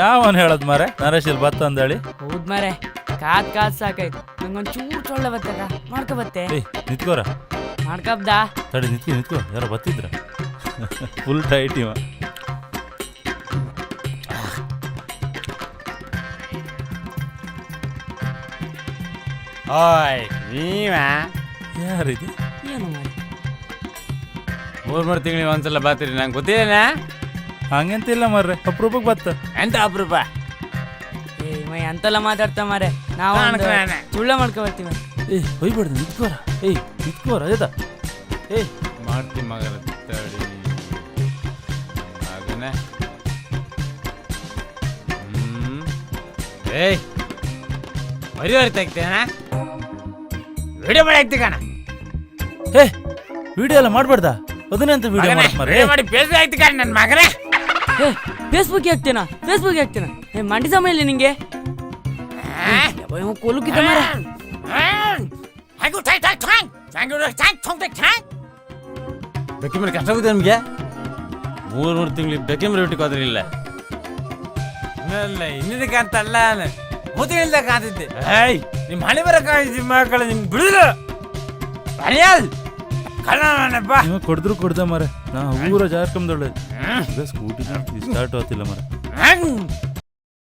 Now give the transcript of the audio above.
ಯಾವನ್ ಹೇಳದ್ ಮಾರೆ? ನರೇಶ್ ಇಲ್ಲಿ ಬತ್ತ ಅಂದಳಿ ಹೌದ್ ಮಾರೆ. ಕಾದ್ ಕಾದ್ ಸಾಕಾಯ್ತು. ನಂಗೊಂದ್ ಚೂರ್ ಚೊಳ್ಳೆ ಬತ್ತದ ಮಾಡ್ಕೊ ಬತ್ತೆ. ಏಯ್ ನಿತ್ಕೋರ? ಮಾಡ್ಕಬ್ದಾ? ತಡಿ ನಿತ್ಕೊ ನಿತ್ಕೋ. ಯಾರೋ ಬತ್ತಿದ್ರ? ಫುಲ್ ಟೈಟ್ ಇವ. ಓಯ್ ನೀವ? ಯಾರಿದೆ? ಏನು ಮಾರೆ? ಮೂರ್ ಮೂರು ತಿಂಗಳಿಗೆ ಒಂದ್ಸಲ ಬರ್ತೀರಿ ನಂಗೆ ಗೊತ್ತಿಲ್ಲ ಹಂಗಂತಿಲ್ಲ ಮಾರ್ರೆ ಅಪ್ರೂಪಕ್ಕೆ ಬತ್ತ. ಎಂತ ಅಪರೂಪ? ಎಂತೆಲ್ಲ ಮೈ ಅಂತೆಲ್ಲ ಮಾತಾಡ್ತಾ ಮಾರೆ ನಾವು ಒಂದು ಮಾಡ್ಕೊಳಣ. ಚುಳ್ಳ ಮಾಡ್ಕೊ ಬರ್ತೀವಿ ಏಯ್ ಹೊಯ್ಬೇಡ್ದು ನಿತ್ಕೋರ. ಏಯ್ ನಿತ್ಕೋರ ಆಯ್ತಾ ಏಯ್ ಮಾಡ್ತಿ ಮಗರ ತಡಿ ಮಗನೇ ಹ್ಮ್. ಏಯ್. ಮರಿ ಬರಿ ತೆಗ್ತೇನ ವಿಡಿಯೋ ಮಾಡಿ ಹಾಕ್ತಿ ಕಣ. ಏ ವಿಡಿಯೋ ಎಲ್ಲ ಮಾಡ್ಬಾರ್ದ ಅದನಂತ ವಿಡಿಯೋ ಮಾಡಕ್ ಮಾರೆ ವಿಡಿಯೋ ಮಾಡಿ ಫೇಸ್ಬುಕ್ ಹಾಕ್ತಿ ಕಣ ನನ್ನ ಮಗನೇ. ಏ ಫೇಸ್ಬುಕ್ ಹಾಕ್ತೇನಾ ಫೇಸ್ಬುಕ್ ಹಾಕ್ತೇನಾ ಏ ಮಂಡಿ ಸಮಯ ಇಲ್ಲ ನಿಂಗೆ? ಕೊಲುಕಿತ ಮಾರ. ಬೆಕ್ಕಿ ಮೇಲೆ ಕಷ್ಟ ಆಗುತ್ತೆ ನಮಗೆ? ಮೂರು ಮೂರು ತಿಂಗಳು ಬೆಕ್ಕಿ ಮೇಲೆ ಬಿಟ್ಟು ಹೋದ್ರಿಲ್ಲ. ಇಲ್ಲ ಇನ್ನದಕ್ಕೆ ಅಂತ ಅಲ್ಲ. ಮೂರು ತಿಂಗಳಿಂದ ಕಾದಿದ್ದೆ ಏಯ್ ನಿಮ್ಮ ಹಣೆ ಬರ ಕಾಣಿಸಿ ಮಕ್ಕಳು ನಿಮ್ಗೆ ಬಿಡುದಿಲ್ಲ ಅರಿಯಲ್ ಕಳ್ಳನಪ್ಪ ನೀವು ಕೊಡಿದ್ರು ಕೊಡ್ದ ಮಾರೆ. ನಾ ಊರ ಜಾರ್ಕಂದೊಳ್ಳೆ ಈಗ ಸ್ಕೂಟಿ ಸ್ಟಾರ್ಟ್ ಆಗ್ತಿಲ್ಲ ಮಾರೆ.